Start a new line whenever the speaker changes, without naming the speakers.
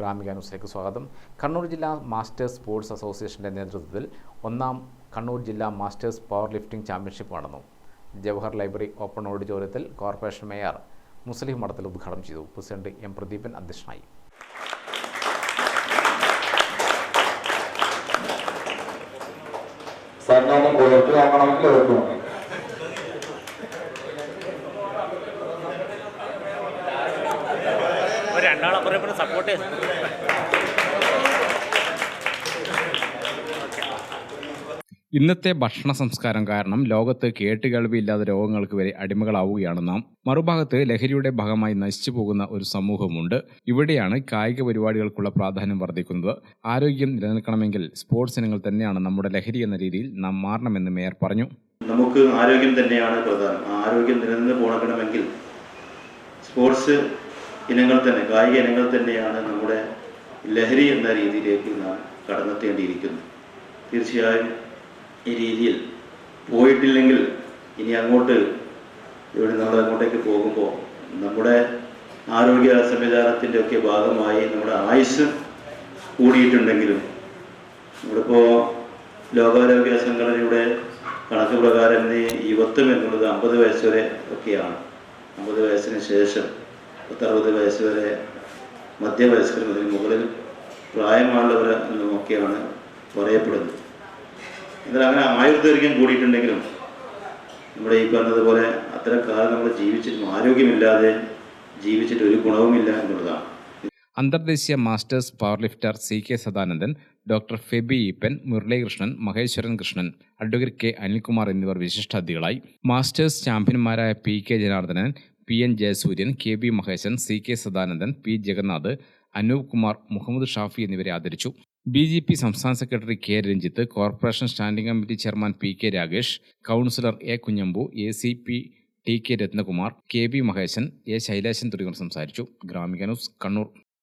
ഗ്രാമിക ന്യൂസിലേക്ക് സ്വാഗതം. കണ്ണൂർ ജില്ലാ മാസ്റ്റേഴ്സ് സ്പോർട്സ് അസോസിയേഷന്റെ നേതൃത്വത്തിൽ ഒന്നാം കണ്ണൂർ ജില്ലാ മാസ്റ്റേഴ്സ് പവർ ലിഫ്റ്റിംഗ് ചാമ്പ്യൻഷിപ്പ് നടന്നു. ജവഹർ ലൈബ്രറി ഓപ്പൺ ഓഡിറ്റോറിയത്തിൽ കോർപ്പറേഷൻ മേയർ മുസ്ലിം മഠത്തിൽ ഉദ്ഘാടനം ചെയ്തു. പ്രസിഡന്റ് എം പ്രദീപൻ അധ്യക്ഷനായി.
സാറിനൊന്ന് പോയിട്ട് നോക്കണമെങ്കിൽ
രണ്ടാളപ്പുറം ഇപ്പുറം സപ്പോർട്ട് ചെയ്തു
ഇന്നത്തെ ഭക്ഷണ സംസ്കാരം കാരണം ലോകത്ത് കേട്ടുകേൾവിയില്ലാത്ത രോഗങ്ങൾക്ക് വരെ അടിമകളാവുകയാണ് നാം. മറുഭാഗത്ത് ലഹരിയുടെ ഭാഗമായി നശിച്ചു പോകുന്ന ഒരു സമൂഹമുണ്ട്. ഇവിടെയാണ് കായിക പരിപാടികൾക്കുള്ള പ്രാധാന്യം വർദ്ധിക്കുന്നത്. ആരോഗ്യം നിലനിൽക്കണമെങ്കിൽ സ്പോർട്സ് ഇനങ്ങൾ തന്നെയാണ് നമ്മുടെ ലഹരി എന്ന രീതിയിൽ നാം മാറണമെന്ന് മേയർ പറഞ്ഞു.
നമുക്ക് ആരോഗ്യം തന്നെയാണ് പ്രധാനം. ആരോഗ്യം നിലനിന്ന് പോകണമെങ്കിൽ സ്പോർട്സ് ഇനങ്ങൾ തന്നെ കായിക ഇനങ്ങൾ തന്നെയാണ് നമ്മുടെ ലഹരി എന്ന രീതിയിലേക്ക് നാം കടന്നെത്തേണ്ടിയിരിക്കുന്നു തീർച്ചയായും ഈ രീതിയിൽ പോയിട്ടില്ലെങ്കിൽ ഇനി അങ്ങോട്ട് ഇവിടെ നമ്മൾ അങ്ങോട്ടേക്ക് പോകുമ്പോൾ നമ്മുടെ ആരോഗ്യ സംവിധാനത്തിന്റെ ഒക്കെ ഭാഗമായി നമ്മുടെ ആയുസ് കൂടിയിട്ടുണ്ടെങ്കിലും നമ്മളിപ്പോൾ ലോകാരോഗ്യ സംഘടനയുടെ കണക്ക് പ്രകാരം യുവത്വം എന്നുള്ളത് അമ്പത് വയസ്സ് വരെ ഒക്കെയാണ്. അമ്പത് വയസ്സിന് ശേഷം പത്തറുപത് വയസ്സ് വരെ മധ്യവയസ്കർ മുതൽ മുകളിൽ പ്രായമുള്ളവർ എന്നുമൊക്കെയാണ് പറയപ്പെടുന്നത്. എന്നാൽ അങ്ങനെ ആയുർദൈർഘ്യം കൂടിയിട്ടുണ്ടെങ്കിലും നമ്മുടെ ഈ പറഞ്ഞതുപോലെ അത്ര കാലം നമ്മൾ ജീവിച്ചിട്ടും ആരോഗ്യമില്ലാതെ ജീവിച്ചിട്ട് ഒരു ഗുണവുമില്ല എന്നുള്ളതാണ്.
അന്തർദേശീയ masters power lifter C K Sadanandan doctor Febi Eapen Muralikrishnan Maheshwaran Krishnan advocate K Anilkumar എന്നിവർ വിശിഷ്ടാതിഥികളായി. മാസ്റ്റേഴ്സ് ചാമ്പ്യന്മാരായ P K Janardhanan P N Jayasooryan K B Maheshan C K Sadanandan P Jagannath Anoop Kumar Muhammad Shafi എന്നിവരെ ആദരിച്ചു. B J P സംസ്ഥാന secretary K Ranjith corporation standing committee chairman P K Ragesh councillor A Kunhambu A C P T K Rathnakumar K B Maheshan A Shaileshan തുടങ്ങിയവർ സംസാരിച്ചു. Gramika news Kannur.